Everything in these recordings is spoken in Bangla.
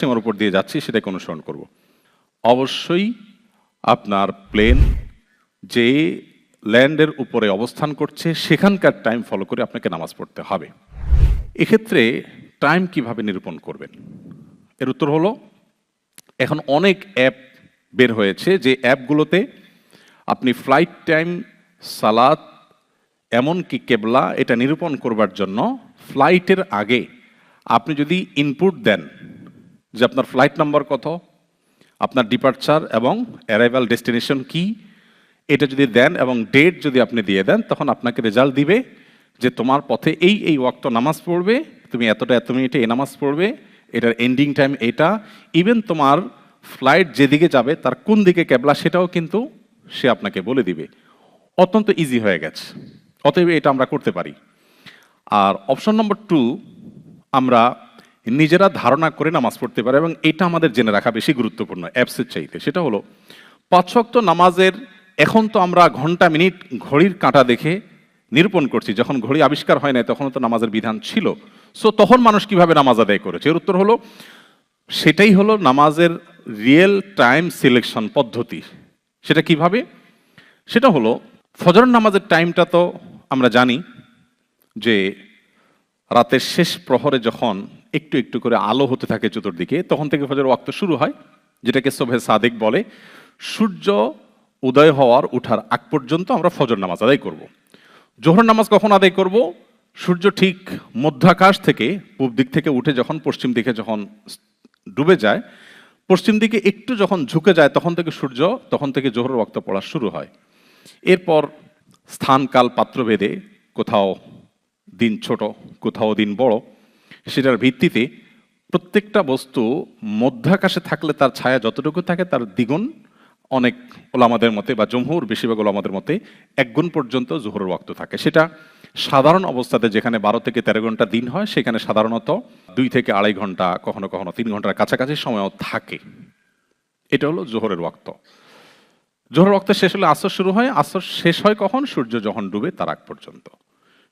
সীমার উপর দিয়ে যাচ্ছি, সেটাকে অনুসরণ করব। অবশ্যই আপনার প্লেন যে ল্যান্ডের উপরে অবস্থান করছে, সেখানকার টাইম ফলো করে আপনাকে নামাজ পড়তে হবে। এক্ষেত্রে টাইম কীভাবে নিরূপণ করবেন? এর উত্তর হলো, এখন অনেক অ্যাপ বের হয়েছে যে অ্যাপগুলোতে আপনি ফ্লাইট টাইম, সালাত, এমনকি কেবলা, এটা নিরূপণ করবার জন্য ফ্লাইটের আগে আপনি যদি ইনপুট দেন যে আপনার ফ্লাইট নাম্বার কত, আপনার ডিপার্চার এবং অ্যারাইভাল ডেস্টিনেশন কি, এটা যদি দেন এবং ডেট যদি আপনি দিয়ে দেন, তখন আপনাকে রেজাল্ট দিবে যে তোমার পথে এই এই ওয়াক্ত নামাজ পড়বে, তুমি এতটা, এত মিনিটে এই নামাজ পড়বে, এটার এন্ডিং টাইম এটা ইভেন তোমার ফ্লাইট যেদিকে যাবে, তার কোন দিকে ক্যাবলা সেটাও কিন্তু সে আপনাকে বলে দিবে। অত্যন্ত ইজি হয়ে গেছে। অতএব এটা আমরা করতে পারি। আর অপশন নম্বর টু আমরা নিজেরা ধারণা করে নামাজ পড়তে পারে এবং এটা আমাদের জেনে রাখা বেশি গুরুত্বপূর্ণ অ্যাপসের চাইতে। সেটা হলো পাঁচশক্ত নামাজের এখন তো আমরা ঘণ্টা মিনিট ঘড়ির কাঁটা দেখে নিরূপণ করছি। যখন ঘড়ি আবিষ্কার হয় না তখন তো নামাজের বিধান ছিল। সো তখন মানুষ কীভাবে নামাজ আদায় করেছে? এর উত্তর হলো, সেটাই হলো নামাজের রিয়েল টাইম সিলেকশন পদ্ধতি। সেটা কীভাবে? সেটা হলো ফজর নামাজের টাইমটা তো আমরা জানি যে, রাতের শেষ প্রহরে যখন একটু একটু করে আলো হতে থাকে চতুর্দিকে, তখন থেকে ফজর ওয়াক্ত শুরু হয়, যেটাকে সোভে সাদেক বলে, সূর্য উদয় হওয়ার উঠার আগ পর্যন্ত আমরা ফজর নামাজ আদায় করব। জোহর নামাজ কখন আদায় করব সূর্য ঠিক মধ্যাকাশ থেকে, পূব দিক থেকে উঠে যখন পশ্চিম দিকে যখন ডুবে যায়, পশ্চিম দিকে একটু যখন ঝুঁকে যায়, তখন থেকে সূর্য, তখন থেকে জোহর ওয়াক্ত পড়া শুরু হয় এরপর স্থানকাল পাত্রভেদে, কোথাও দিন ছোট, কোথাও দিন বড় সেটার ভিত্তিতে প্রত্যেকটা বস্তু মধ্যাকাশে থাকলে তার ছায়া যতটুকু থাকে, তার দ্বিগুণ অনেক ওলামাদের মতে বা জমহুর বেশিরভাগ ওলামাদের মতে এক গুণ পর্যন্ত জোহরের ওয়াক্ত থাকে। সেটা সাধারণ অবস্থাতে যেখানে বারো থেকে তেরো ঘণ্টা দিন হয়, সেখানে সাধারণত দুই থেকে আড়াই ঘণ্টা, কখনো কখনো তিন ঘণ্টার কাছাকাছি সময়ও থাকে। এটা হলো জোহরের ওয়াক্ত। জোহর ওয়াক্ত শেষ হলে আসর শুরু হয়। আসর শেষ হয় কখন? সূর্য যখন ডুবে তার আগ পর্যন্ত।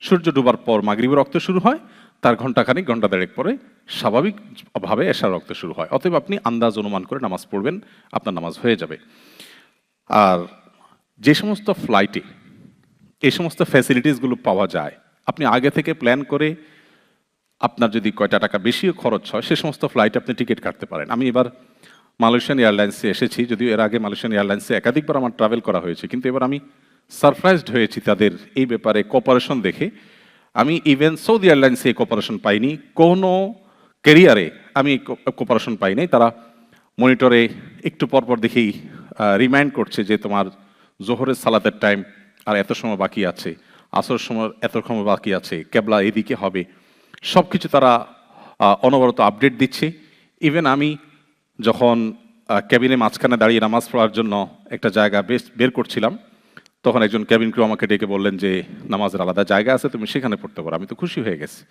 সূর্য ডুবার পর মাগরিবের রক্ত শুরু হয়। তার ঘন্টাখানিক ঘণ্টা দেড়েক পরে স্বাভাবিকভাবে এশার রক্ত শুরু হয়। অতএব আপনি আন্দাজ অনুমান করে নামাজ পড়বেন, আপনার নামাজ হয়ে যাবে। আর যে সমস্ত ফ্লাইটে এই সমস্ত ফ্যাসিলিটিসগুলো পাওয়া যায়, আপনি আগে থেকে প্ল্যান করে আপনার যদি কয়টা টাকা বেশিও খরচ হয়, সে সমস্ত ফ্লাইটে আপনি টিকিট কাটতে পারেন। আমি এবার মালয়েশিয়ান এয়ারলাইন্সে এসেছি, যদিও এর আগে মালয়েশিয়ান এয়ারলাইন্সে একাধিকবার আমার ট্রাভেল করা হয়েছে, কিন্তু এবার আমি সারপ্রাইজড হয়েছি তাদের এই ব্যাপারে কোপারেশন দেখে। আমি ইভেন সৌদি এয়ারলাইন্সে এই কোপারেশন পাইনি, কোনো কেরিয়ারে আমি কোপারেশন পাইনি। তারা মনিটরে একটু পরপর দেখেই রিমাইন্ড করছে যে তোমার জোহরের সালাতের টাইম আর এত সময় বাকি আছে আসর সময় এত সময় বাকি আছে, কেবলা এদিকে হবে। সব কিছু তারা অনবরত আপডেট দিচ্ছে। ইভেন আমি যখন ক্যাবিনে মাঝখানে দাঁড়িয়ে নামাজ পড়ার জন্য একটা জায়গা বেশ, বের করছিলাম তখন একজন ক্যাবিন ক্রু আমাকে ডেকে বললেন যে, নামাজের আলাদা জায়গা আছে, তুমি সেখানে পড়তে পারো। আমি তো খুশি হয়ে গেছি।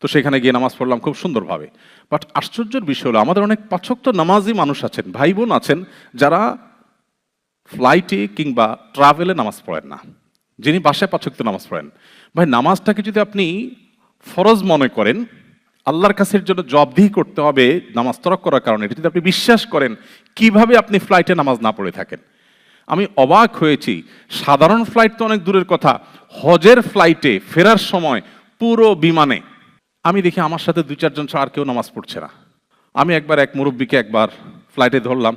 তো সেখানে গিয়ে নামাজ পড়লাম খুব সুন্দরভাবে। বাট আশ্চর্যের বিষয় হলো, আমাদের অনেক পাচক নামাজি মানুষ আছেন ভাই বোন আছেন, যারা ফ্লাইটে কিংবা ট্রাভেলে নামাজ পড়েন না। যিনি বাসায় পাচক্ত নামাজ পড়েন। ভাই, নামাজটাকে যদি আপনি ফরজ মনে করেন, আল্লাহর কাছের জন্য জবাবদিহি করতে হবে নামাজ তরক করার কারণে। এটা যদি আপনি বিশ্বাস করেন, কীভাবে আপনি ফ্লাইটে নামাজ না পড়ে থাকেন? আমি অবাক হয়েছি। সাধারণ ফ্লাইট তো অনেক দূরের কথা। হজের ফ্লাইটে ফেরার সময় পুরো বিমানে। আমি দেখি আমার সাথে দুই, চারজন ছাড়া আর কেউ নামাজ পড়ছে না। আমি একবার এক মুরব্বীকে একবার ফ্লাইটে ধরলাম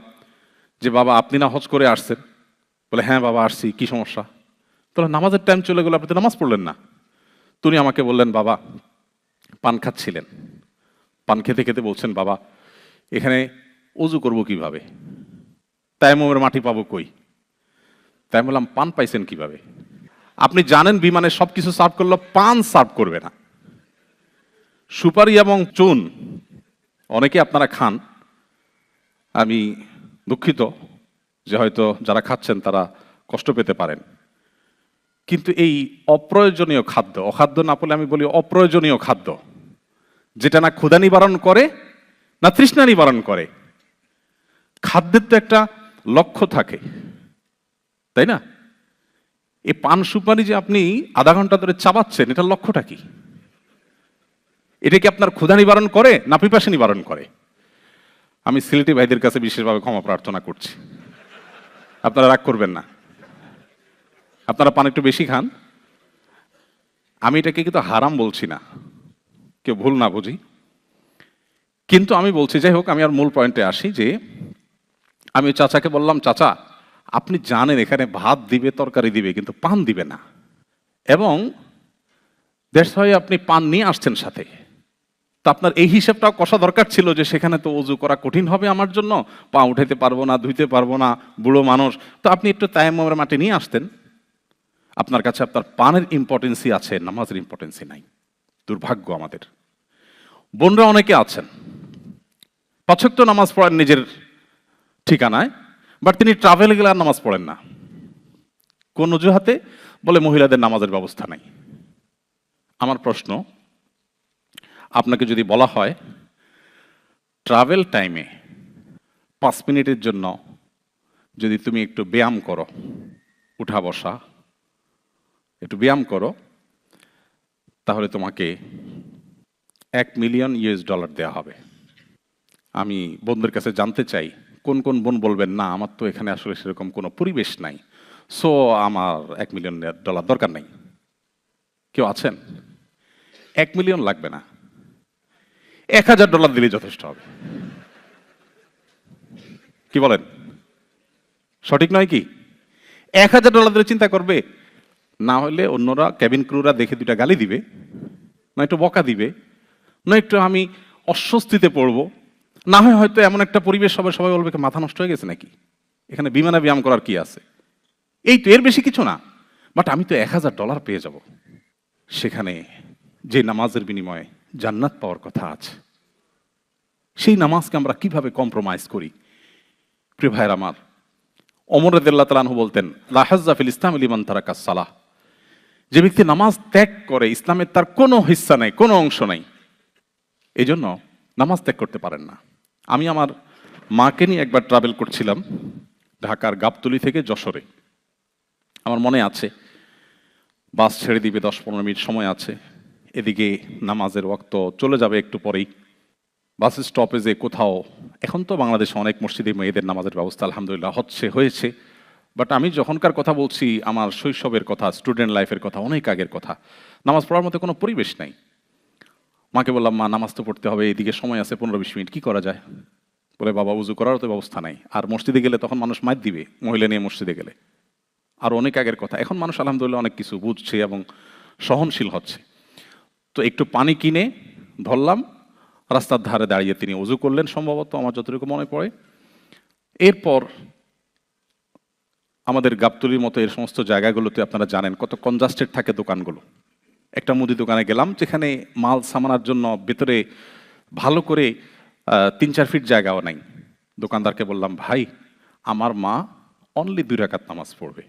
যে, বাবা, আপনি না হজ করে আসছেন? বলে হ্যাঁ বাবা, আসছি। কি সমস্যা? তাহলে নামাজের টাইম চলে গেলো, আপনি তো নামাজ পড়লেন না। তুমি আমাকে বললেন, বাবা, পান খাচ্ছিলেন। পান খেতে খেতে বলছেন, বাবা, এখানে অজু করব কীভাবে? তাইমের মাটি পাবো কই? তাই বললাম, পান পাইছেন কীভাবে? আপনি জানেন বিমানে সব কিছু সার্ভ করল পান সার্ভ করবে না। সুপারি এবং চুন, অনেকে আপনারা খান। আমি দুঃখিত যে হয়তো যারা খাচ্ছেন তারা কষ্ট পেতে পারেন। কিন্তু এই অপ্রয়োজনীয় খাদ্য, অখাদ্য না বলে আমি বলি অপ্রয়োজনীয় খাদ্য, যেটা না ক্ষুধা নিবারণ করে, না তৃষ্ণা নিবারণ করে, খাদ্যের তো একটা লক্ষ্য থাকে। তাই না? এই পান সুপারি যে আপনি আধা ঘণ্টা ধরে চাবাচ্ছেন, এটার লক্ষ্যটা কি? এটা কি আপনার ক্ষুধা নিবারণ করে না পিপাসা নিবারণ করে? আমি সিলেটি ভাইদের কাছে বিশেষভাবে ক্ষমা প্রার্থনা করছি। আপনারা রাগ করবেন না। আপনারা পান একটু বেশি খান। আমি এটাকে কিন্তু হারাম বলছি না। কেউ ভুল না বুঝি। কিন্তু আমি বলছি, যাই হোক, আমি আর মূল পয়েন্টে আসি যে, আমি চাচাকে বললাম, চাচা আপনি জানেন এখানে ভাত দিবে, তরকারি দিবে, কিন্তু পান দিবে না। এবং দ্যাটস হয় আপনি পান নিয়ে আসছেন সাথে। তো আপনার এই হিসাবটাও কষা দরকার ছিল যে সেখানে তো অজু করা কঠিন হবে আমার জন্য, পা উঠাইতে পারব না, ধুইতে পারব না, বুড়ো মানুষ। তো আপনি একটু তায়ামের মাটি নিয়ে আসতেন। আপনার কাছে আপনার পানের ইম্পর্টেন্সি আছে, নামাজের ইম্পর্টেন্সি নাই। দুর্ভাগ্য আমাদের। বোনরা অনেকে আছেন। পাঁচক্ত নামাজ পড়েন নিজের ঠিকানায়। বাট তিনি ট্রাভেল গেলে আর নামাজ পড়েন না। কোন অজুহাতে বলে মহিলাদের নামাজের ব্যবস্থা নাই। আমার প্রশ্ন, আপনাকে যদি বলা হয় ট্রাভেল টাইমে পাঁচ মিনিটের জন্য যদি তুমি একটু ব্যায়াম করো, উঠা বসা, একটু ব্যায়াম করো, তাহলে তোমাকে এক মিলিয়ন ইউএস ডলার দেওয়া হবে। আমি বন্ধুর কাছে জানতে চাই কোন কোন বোন বলবেন, না, আমার তো এখানে আসলে সেরকম কোনো পরিবেশ নাই। সো, আমার এক মিলিয়ন ডলার দরকার নেই। কেউ আছেন? এক মিলিয়ন লাগবে না। এক হাজার ডলার দিলে যথেষ্ট হবে। কি বলেন? সঠিক নয় কি? এক হাজার ডলার দিলে চিন্তা করবে, না হলে অন্যরা ক্যাবিন ক্রুরা দেখে দুটা গালি দিবে, না একটু বকা দিবে, না একটু আমি অস্বস্তিতে পড়ব। না হয় হয়তো এমন একটা পরিবেশ সবাই সবাই বলবে মাথা নষ্ট হয়ে গেছে নাকি? এখানে বিমানে ব্যায়াম করার কি আছে? এই তো এর বেশি কিছু না। বাট আমি তো এক হাজার ডলার পেয়ে যাব। সেখানে যে নামাজের বিনিময়ে জান্নাত পাওয়ার কথা আছে। সেই নামাজকে আমরা কীভাবে কম্প্রোমাইজ করি? প্রিয় ভাইয়ের আমার অমর রদুল্লাহ তালাহু বলতেন লাহাজ্জাফিল ইসলাম ইমান তারা সালাহ। যে ব্যক্তি নামাজ ত্যাগ করে, ইসলামের তার কোনো হিস্সা নেই, কোনো অংশ নেই এই জন্য নামাজ ত্যাগ করতে পারেন না। আমি আমার মাকে নিয়ে একবার ট্রাভেল করছিলাম ঢাকার গাবতলি থেকে যশোরে। আমার মনে আছে, বাস ছেড়ে দিবে দশ পনেরো মিনিট সময় আছে, এদিকে নামাজের ওয়াক্ত চলে যাবে একটু পরেই। বাস স্টপেজে কোথাও, এখন তো বাংলাদেশে অনেক মসজিদে মেয়েদের নামাজের ব্যবস্থা আলহামদুলিল্লাহ হচ্ছে, হয়েছে। বাট আমি যখনকার কথা বলছি, আমার শৈশবের কথা স্টুডেন্ট লাইফের কথা, অনেক আগের কথা, নামাজ পড়ার মতো কোনো পরিবেশ নাই। মাকে বললাম, মা, নামাজ তো পড়তে হবে, এদিকে সময় আছে, পনেরো বিশ মিনিট, কি করা যায়? বলে, বাবা, উজু করারও তো ব্যবস্থা নাই। আর মসজিদে গেলে তখন মানুষ মাইর দিবে, মহিলা নিয়ে মসজিদে গেলে। আর অনেক আগের কথা, এখন মানুষ আলহামদুলিল্লাহ অনেক কিছু বুঝছে এবং সহনশীল হচ্ছে। তো একটু পানি কিনে ধরলাম, রাস্তার ধারে দাঁড়িয়ে তিনি উজু করলেন, সম্ভবত আমার যতটুকু মনে পড়ে। এরপর আমাদের গাবতলির মতো এর সমস্ত জায়গাগুলোতে আপনারা জানেন কত কনজাস্টেড থাকে দোকানগুলো। একটা মুদি দোকানে গেলাম, যেখানে মাল সামানার জন্য ভেতরে ভালো করে তিন চার ফিট জায়গাও নাই। দোকানদারকে বললাম, ভাই, আমার মা অনলি দুই রাকাত নামাজ পড়বে।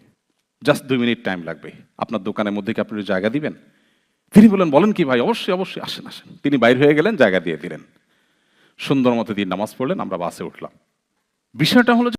জাস্ট দুই মিনিট টাইম লাগবে। আপনার দোকানের মধ্যে কি আপনি জায়গা দিবেন? তিনি বলেন বলেন কি ভাই? অবশ্যই অবশ্যই, আসেন আসেন। তিনি বাইর হয়ে গেলেন, জায়গা দিয়ে দিলেন। সুন্দর মতো দিয়ে নামাজ পড়লেন, আমরা বাসে উঠলাম। বিষয়টা হলো